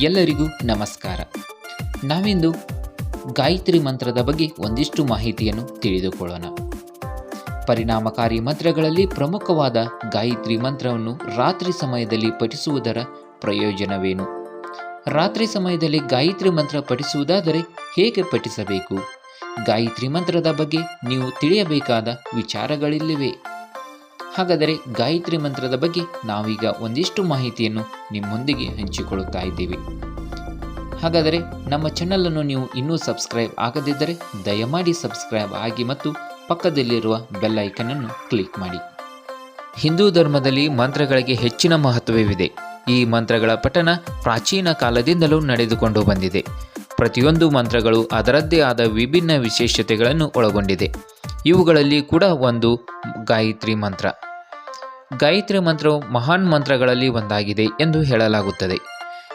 ಎಲ್ಲರಿಗೂ ನಮಸ್ಕಾರ. ನಾವಿಂದು ಗಾಯತ್ರಿ ಮಂತ್ರದ ಬಗ್ಗೆ ಒಂದಿಷ್ಟು ಮಾಹಿತಿಯನ್ನು ತಿಳಿದುಕೊಳ್ಳೋಣ. ಪರಿಣಾಮಕಾರಿ ಮಂತ್ರಗಳಲ್ಲಿ ಪ್ರಮುಖವಾದ ಗಾಯತ್ರಿ ಮಂತ್ರವನ್ನು ರಾತ್ರಿ ಸಮಯದಲ್ಲಿ ಪಠಿಸುವುದರ ಪ್ರಯೋಜನವೇನು? ರಾತ್ರಿ ಸಮಯದಲ್ಲಿ ಗಾಯತ್ರಿ ಮಂತ್ರ ಪಠಿಸುವುದಾದರೆ ಹೇಗೆ ಪಠಿಸಬೇಕು? ಗಾಯತ್ರಿ ಮಂತ್ರದ ಬಗ್ಗೆ ನೀವು ತಿಳಿಯಬೇಕಾದ ವಿಚಾರಗಳಿಲ್ಲಿವೆ. ಹಾಗಾದರೆ ಗಾಯತ್ರಿ ಮಂತ್ರದ ಬಗ್ಗೆ ನಾವೀಗ ಒಂದಿಷ್ಟು ಮಾಹಿತಿಯನ್ನು ನಿಮ್ಮೊಂದಿಗೆ ಹಂಚಿಕೊಳ್ಳುತ್ತಾ ಇದ್ದೀವಿ. ಹಾಗಾದರೆ ನಮ್ಮ ಚಾನಲನ್ನು ನೀವು ಇನ್ನೂ ಸಬ್ಸ್ಕ್ರೈಬ್ ಆಗದಿದ್ದರೆ ದಯಮಾಡಿ ಸಬ್ಸ್ಕ್ರೈಬ್ ಆಗಿ ಮತ್ತು ಪಕ್ಕದಲ್ಲಿರುವ ಬೆಲ್ ಅನ್ನು ಕ್ಲಿಕ್ ಮಾಡಿ. ಹಿಂದೂ ಧರ್ಮದಲ್ಲಿ ಮಂತ್ರಗಳಿಗೆ ಹೆಚ್ಚಿನ ಮಹತ್ವವಿದೆ. ಈ ಮಂತ್ರಗಳ ಪಠನ ಪ್ರಾಚೀನ ಕಾಲದಿಂದಲೂ ನಡೆದುಕೊಂಡು ಬಂದಿದೆ. ಪ್ರತಿಯೊಂದು ಮಂತ್ರಗಳು ಅದರದ್ದೇ ಆದ ವಿಭಿನ್ನ ವಿಶೇಷತೆಗಳನ್ನು ಒಳಗೊಂಡಿದೆ. ಇವುಗಳಲ್ಲಿ ಕೂಡ ಒಂದು ಗಾಯತ್ರಿ ಮಂತ್ರ. ಗಾಯತ್ರಿ ಮಂತ್ರವು ಮಹಾನ್ ಮಂತ್ರಗಳಲ್ಲಿ ಒಂದಾಗಿದೆ ಎಂದು ಹೇಳಲಾಗುತ್ತದೆ.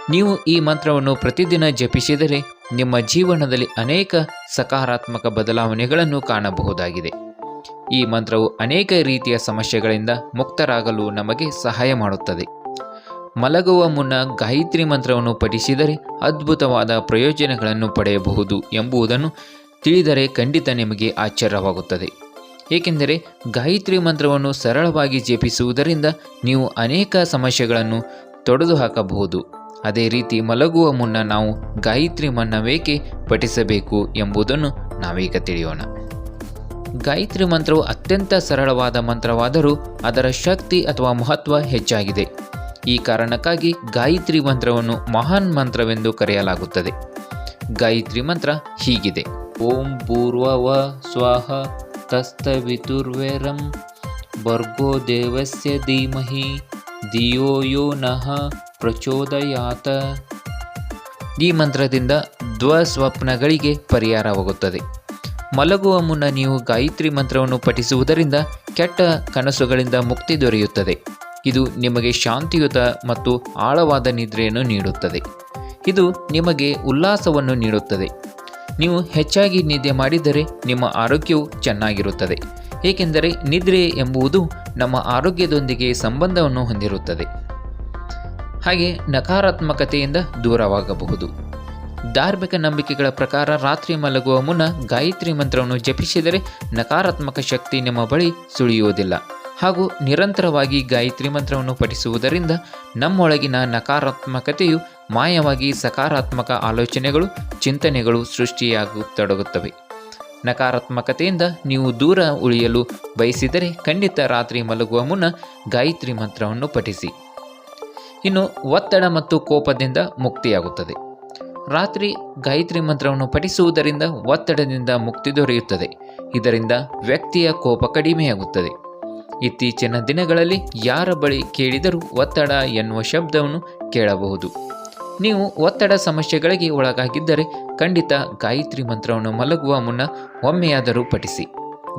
ನೀವು ಈ ಮಂತ್ರವನ್ನು ಪ್ರತಿದಿನ ಜಪಿಸಿದರೆ ನಿಮ್ಮ ಜೀವನದಲ್ಲಿ ಅನೇಕ ಸಕಾರಾತ್ಮಕ ಬದಲಾವಣೆಗಳನ್ನು ಕಾಣಬಹುದಾಗಿದೆ. ಈ ಮಂತ್ರವು ಅನೇಕ ರೀತಿಯ ಸಮಸ್ಯೆಗಳಿಂದ ಮುಕ್ತರಾಗಲು ನಮಗೆ ಸಹಾಯ ಮಾಡುತ್ತದೆ. ಮಲಗುವ ಮುನ್ನ ಗಾಯತ್ರಿ ಮಂತ್ರವನ್ನು ಪಠಿಸಿದರೆ ಅದ್ಭುತವಾದ ಪ್ರಯೋಜನಗಳನ್ನು ಪಡೆಯಬಹುದು ಎಂಬುದನ್ನು ತಿಳಿದರೆ ಖಂಡಿತ ನಿಮಗೆ ಆಶ್ಚರ್ಯವಾಗುತ್ತದೆ. ಏಕೆಂದರೆ ಗಾಯತ್ರಿ ಮಂತ್ರವನ್ನು ಸರಳವಾಗಿ ಜಪಿಸುವುದರಿಂದ ನೀವು ಅನೇಕ ಸಮಸ್ಯೆಗಳನ್ನು ತೊಡೆದು ಹಾಕಬಹುದು ಅದೇ ರೀತಿ ಮಲಗುವ ಮುನ್ನ ನಾವು ಗಾಯತ್ರಿ ಮನ್ನವೇಕೆ ಪಠಿಸಬೇಕು ಎಂಬುದನ್ನು ನಾವೀಗ ತಿಳಿಯೋಣ. ಗಾಯತ್ರಿ ಮಂತ್ರವು ಅತ್ಯಂತ ಸರಳವಾದ ಮಂತ್ರವಾದರೂ ಅದರ ಶಕ್ತಿ ಅಥವಾ ಮಹತ್ವ ಹೆಚ್ಚಾಗಿದೆ. ಈ ಕಾರಣಕ್ಕಾಗಿ ಗಾಯತ್ರಿ ಮಂತ್ರವನ್ನು ಮಹಾನ್ ಮಂತ್ರವೆಂದು ಕರೆಯಲಾಗುತ್ತದೆ. ಗಾಯತ್ರಿ ಮಂತ್ರ ಹೀಗಿದೆ. ಓಂ ಪೂರ್ವವ ಸ್ವಾಹ ತಸ್ತವಿತುರ್ವೆರಂ ಭರ್ಗೋ ದೇವಸ್ಯ ಧೀಮಹಿ ಧಿಯೋ ಯೋ ನಃ ಪ್ರಚೋದಯಾತ ಈ ಮಂತ್ರದಿಂದ ದ್ವಸ್ವಪ್ನಗಳಿಗೆ ಪರಿಹಾರವಾಗುತ್ತದೆ. ಮಲಗುವ ಮುನ್ನ ನೀವು ಗಾಯತ್ರಿ ಮಂತ್ರವನ್ನು ಪಠಿಸುವುದರಿಂದ ಕೆಟ್ಟ ಕನಸುಗಳಿಂದ ಮುಕ್ತಿ ದೊರೆಯುತ್ತದೆ. ಇದು ನಿಮಗೆ ಶಾಂತಿಯುತ ಮತ್ತು ಆಳವಾದ ನಿದ್ರೆಯನ್ನು ನೀಡುತ್ತದೆ. ಇದು ನಿಮಗೆ ಉಲ್ಲಾಸವನ್ನು ನೀಡುತ್ತದೆ. ನೀವು ಹೆಚ್ಚಾಗಿ ನಿದ್ದೆ ಮಾಡಿದರೆ ನಿಮ್ಮ ಆರೋಗ್ಯವು ಚೆನ್ನಾಗಿರುತ್ತದೆ. ಏಕೆಂದರೆ ನಿದ್ರೆ ಎಂಬುದು ನಮ್ಮ ಆರೋಗ್ಯದೊಂದಿಗೆ ಸಂಬಂಧವನ್ನು ಹೊಂದಿರುತ್ತದೆ. ಹಾಗೆ ನಕಾರಾತ್ಮಕತೆಯಿಂದ ದೂರವಾಗಬಹುದು. ಧಾರ್ಮಿಕ ನಂಬಿಕೆಗಳ ಪ್ರಕಾರ ರಾತ್ರಿ ಮಲಗುವ ಮುನ್ನ ಗಾಯತ್ರಿ ಮಂತ್ರವನ್ನು ಜಪಿಸಿದರೆ ನಕಾರಾತ್ಮಕ ಶಕ್ತಿ ನಿಮ್ಮ ಬಳಿ ಸುಳಿಯುವುದಿಲ್ಲ. ಹಾಗೂ ನಿರಂತರವಾಗಿ ಗಾಯತ್ರಿ ಮಂತ್ರವನ್ನು ಪಠಿಸುವುದರಿಂದ ನಮ್ಮೊಳಗಿನ ನಕಾರಾತ್ಮಕತೆಯು ಮಾಯವಾಗಿ ಸಕಾರಾತ್ಮಕ ಆಲೋಚನೆಗಳು, ಚಿಂತನೆಗಳು ಸೃಷ್ಟಿಯಾಗತೊಡಗುತ್ತವೆ ನಕಾರಾತ್ಮಕತೆಯಿಂದ ನೀವು ದೂರ ಉಳಿಯಲು ಬಯಸಿದರೆ ಖಂಡಿತ ರಾತ್ರಿ ಮಲಗುವ ಮುನ್ನ ಗಾಯತ್ರಿ ಮಂತ್ರವನ್ನು ಪಠಿಸಿ. ಇನ್ನು ಒತ್ತಡ ಮತ್ತು ಕೋಪದಿಂದ ಮುಕ್ತಿಯಾಗುತ್ತದೆ. ರಾತ್ರಿ ಗಾಯತ್ರಿ ಮಂತ್ರವನ್ನು ಪಠಿಸುವುದರಿಂದ ಒತ್ತಡದಿಂದ ಮುಕ್ತಿ ದೊರೆಯುತ್ತದೆ. ಇದರಿಂದ ವ್ಯಕ್ತಿಯ ಕೋಪ ಕಡಿಮೆಯಾಗುತ್ತದೆ. ಇತ್ತೀಚಿನ ದಿನಗಳಲ್ಲಿ ಯಾರ ಬಳಿ ಕೇಳಿದರೂ ಒತ್ತಡ ಎನ್ನುವ ಶಬ್ದವನ್ನು ಕೇಳಬಹುದು. ನೀವು ಒತ್ತಡ ಸಮಸ್ಯೆಗಳಿಗೆ ಒಳಗಾಗಿದ್ದರೆ ಖಂಡಿತ ಗಾಯತ್ರಿ ಮಂತ್ರವನ್ನು ಮಲಗುವ ಮುನ್ನ ಒಮ್ಮೆಯಾದರೂ ಪಠಿಸಿ.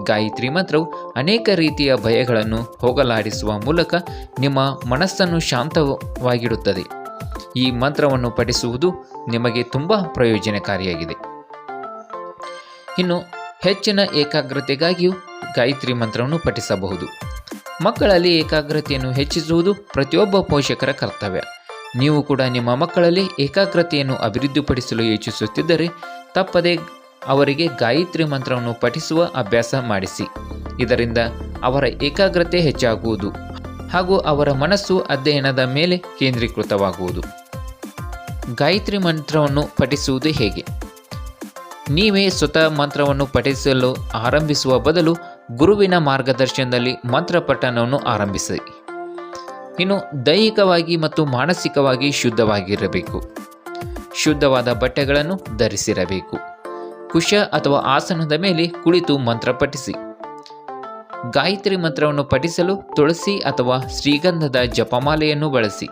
ಗಾಯತ್ರಿ ಮಂತ್ರವು ಅನೇಕ ರೀತಿಯ ಭಯಗಳನ್ನು ಹೋಗಲಾಡಿಸುವ ಮೂಲಕ ನಿಮ್ಮ ಮನಸ್ಸನ್ನು ಶಾಂತವಾಗಿಡುತ್ತದೆ. ಈ ಮಂತ್ರವನ್ನು ಪಠಿಸುವುದು ನಿಮಗೆ ತುಂಬ ಪ್ರಯೋಜನಕಾರಿಯಾಗಿದೆ. ಇನ್ನು ಹೆಚ್ಚಿನ ಏಕಾಗ್ರತೆಗಾಗಿಯೂ ಗಾಯತ್ರಿ ಮಂತ್ರವನ್ನು ಪಠಿಸಬಹುದು. ಮಕ್ಕಳಲ್ಲಿ ಏಕಾಗ್ರತೆಯನ್ನು ಹೆಚ್ಚಿಸುವುದು ಪ್ರತಿಯೊಬ್ಬ ಪೋಷಕರ ಕರ್ತವ್ಯ. ನೀವು ಕೂಡ ನಿಮ್ಮ ಮಕ್ಕಳಲ್ಲಿ ಏಕಾಗ್ರತೆಯನ್ನು ಅಭಿವೃದ್ಧಿಪಡಿಸಲು ಯೋಚಿಸುತ್ತಿದ್ದರೆ ತಪ್ಪದೆ ಅವರಿಗೆ ಗಾಯತ್ರಿ ಮಂತ್ರವನ್ನು ಪಠಿಸುವ ಅಭ್ಯಾಸ ಮಾಡಿಸಿ. ಇದರಿಂದ ಅವರ ಏಕಾಗ್ರತೆ ಹೆಚ್ಚಾಗುವುದು ಹಾಗೂ ಅವರ ಮನಸ್ಸು ಅಧ್ಯಯನದ ಮೇಲೆ ಕೇಂದ್ರೀಕೃತವಾಗುವುದು. ಗಾಯತ್ರಿ ಮಂತ್ರವನ್ನು ಪಠಿಸುವುದು ಹೇಗೆ? ನೀವೇ ಸ್ವತಃ ಮಂತ್ರವನ್ನು ಪಠಿಸಲು ಆರಂಭಿಸುವ ಬದಲು ಗುರುವಿನ ಮಾರ್ಗದರ್ಶನದಲ್ಲಿ ಮಂತ್ರ ಪಠನವನ್ನು ಆರಂಭಿಸಿ. ಇನ್ನು ದೈಹಿಕವಾಗಿ ಮತ್ತು ಮಾನಸಿಕವಾಗಿ ಶುದ್ಧವಾಗಿರಬೇಕು. ಶುದ್ಧವಾದ ಬಟ್ಟೆಗಳನ್ನು ಧರಿಸಿರಬೇಕು. ಕುಶ ಅಥವಾ ಆಸನದ ಮೇಲೆ ಕುಳಿತು ಮಂತ್ರ ಪಠಿಸಿ. ಗಾಯತ್ರಿ ಮಂತ್ರವನ್ನು ಪಠಿಸಲು ತುಳಸಿ ಅಥವಾ ಶ್ರೀಗಂಧದ ಜಪಮಾಲೆಯನ್ನು ಬಳಸಿ.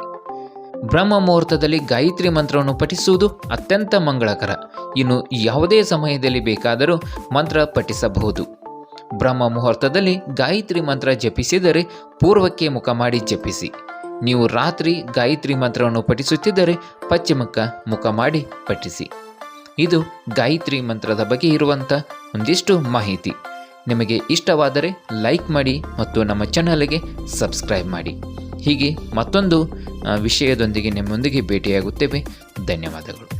ಬ್ರಹ್ಮ ಮುಹೂರ್ತದಲ್ಲಿ ಗಾಯತ್ರಿ ಮಂತ್ರವನ್ನು ಪಠಿಸುವುದು ಅತ್ಯಂತ ಮಂಗಳಕರ. ಇನ್ನು ಯಾವುದೇ ಸಮಯದಲ್ಲಿ ಬೇಕಾದರೂ ಮಂತ್ರ ಪಠಿಸಬಹುದು. ಬ್ರಹ್ಮ ಮುಹೂರ್ತದಲ್ಲಿ ಗಾಯತ್ರಿ ಮಂತ್ರ ಜಪಿಸಿದರೆ ಪೂರ್ವಕ್ಕೆ ಮುಖ ಮಾಡಿ ಜಪಿಸಿ. ನೀವು ರಾತ್ರಿ ಗಾಯತ್ರಿ ಮಂತ್ರವನ್ನು ಪಠಿಸುತ್ತಿದ್ದರೆ ಪಶ್ಚಿಮಕ್ಕ ಮುಖ ಮಾಡಿ ಪಠಿಸಿ. ಇದು ಗಾಯತ್ರಿ ಮಂತ್ರದ ಬಗ್ಗೆ ಇರುವಂಥ ಒಂದಿಷ್ಟು ಮಾಹಿತಿ. ನಿಮಗೆ ಇಷ್ಟವಾದರೆ ಲೈಕ್ ಮಾಡಿ ಮತ್ತು ನಮ್ಮ ಚಾನಲ್ಗೆ ಸಬ್ಸ್ಕ್ರೈಬ್ ಮಾಡಿ. ಹೀಗೆ ಮತ್ತೊಂದು ವಿಷಯದೊಂದಿಗೆ ನಿಮ್ಮೊಂದಿಗೆ ಭೇಟಿಯಾಗುತ್ತೇವೆ. ಧನ್ಯವಾದಗಳು.